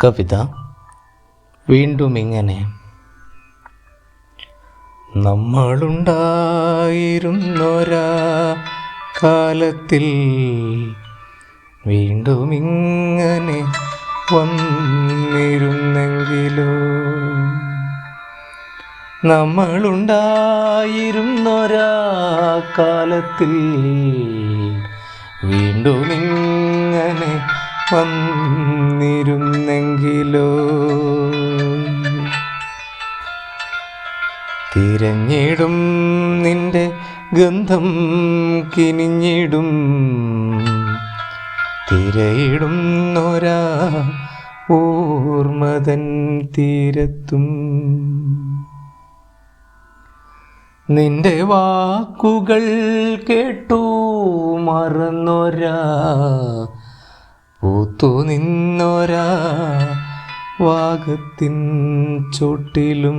കവിത വീണ്ടും ഇങ്ങനെ നമ്മളുണ്ടായിരുന്നൊരാ കാലത്തിൽ വീണ്ടും ഇങ്ങനെ വന്നിരുന്നെങ്കിലോ? നമ്മളുണ്ടായിരുന്നൊരാ കാലത്തിൽ വീണ്ടും ഇങ്ങനെ തിരഞ്ഞിടും നിന്റെ ഗന്ധം കിനിഞ്ഞിടും തിരയിടും തിരയിടുന്നൊരാ ഓർമ്മതൻ തീരത്തും. നിന്റെ വാക്കുകൾ കേട്ടു മറന്നൊരാ പൂത്തു നിന്നൊരാ വാഗത്തിൻ ചോട്ടിലും.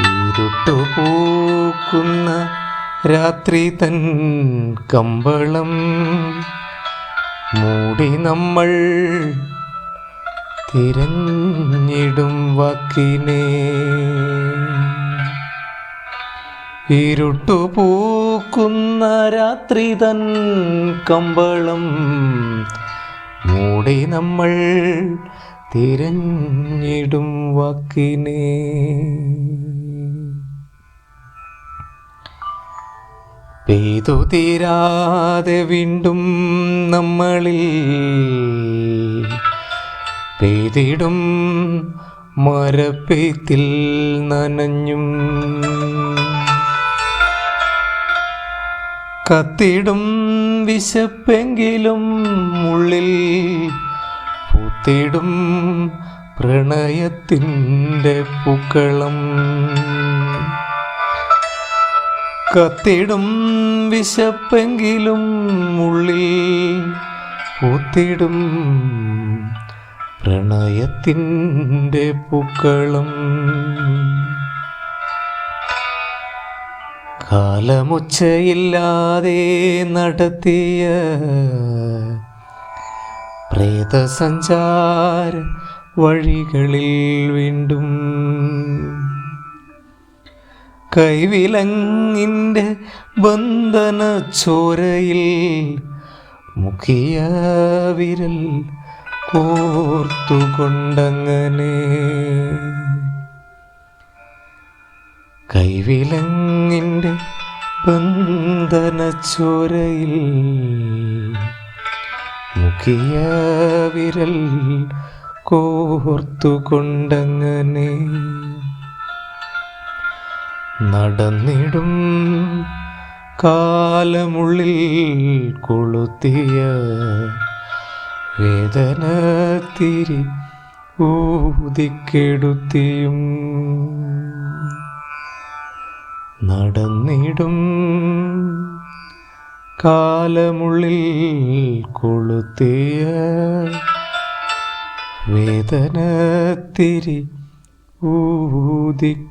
ഇരുട്ടു പൂക്കുന്ന രാത്രി തൻ കമ്പളം മൂടി നമ്മൾ തിരഞ്ഞിടും വാക്കിനെ. ഇരുട്ടു പൂക്കുന്ന രാത്രി തൻ കമ്പളം മൂടി നമ്മൾ തിരഞ്ഞിടും വാക്കിനെ. പെയ്തു തീരാതെ വീണ്ടും നമ്മളിൽ പെയ്തിടും മരപ്പെയ്ത്തിൽ നനഞ്ഞും. കത്തിടും വിശപ്പെങ്കിലും ഉള്ളിൽ പൂത്തിടും പ്രണയത്തിന്റെ പൂക്കളം. കത്തിടും വിശപ്പെങ്കിലും ഉള്ളിൽ പൂത്തിടും പ്രണയത്തിന്റെ പൂക്കളം. കാലമുച്ചയില്ലാതെ നടത്തിയ പ്രേതസഞ്ചാര വഴികളിൽ വീണ്ടും കൈവിലങ്ങിന്റെ ബന്ധന ചോരയിൽ മുഖിയ വിരൽ കോർത്തുകൊണ്ടങ്ങനെ കൈവിലങ്ങിന്റെ ബന്ധന ചോരയിൽ മുഖിയ വിരൽ കോർത്തുകൊണ്ടങ്ങനെ നടന്നിടും കാലമുള്ളിൽ കൊളുത്തിയ വേദന തിരി ഊതിക്കെടുത്തിയും നടന്നിടും. കാലമുള്ളിൽ കൊളുത്തിയ വേദന തിരി ഊതിക്കെടുത്തിയും